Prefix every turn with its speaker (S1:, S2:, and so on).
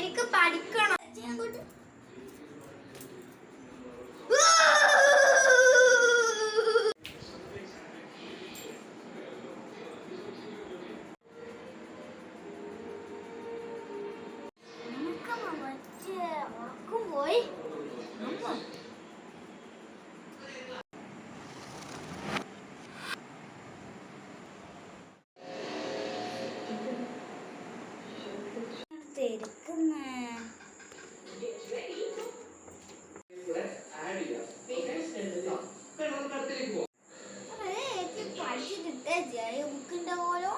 S1: എനിക്ക് പഠിക്കണം. പഴയ ബുക്ക് ഉണ്ടാവുമല്ലോ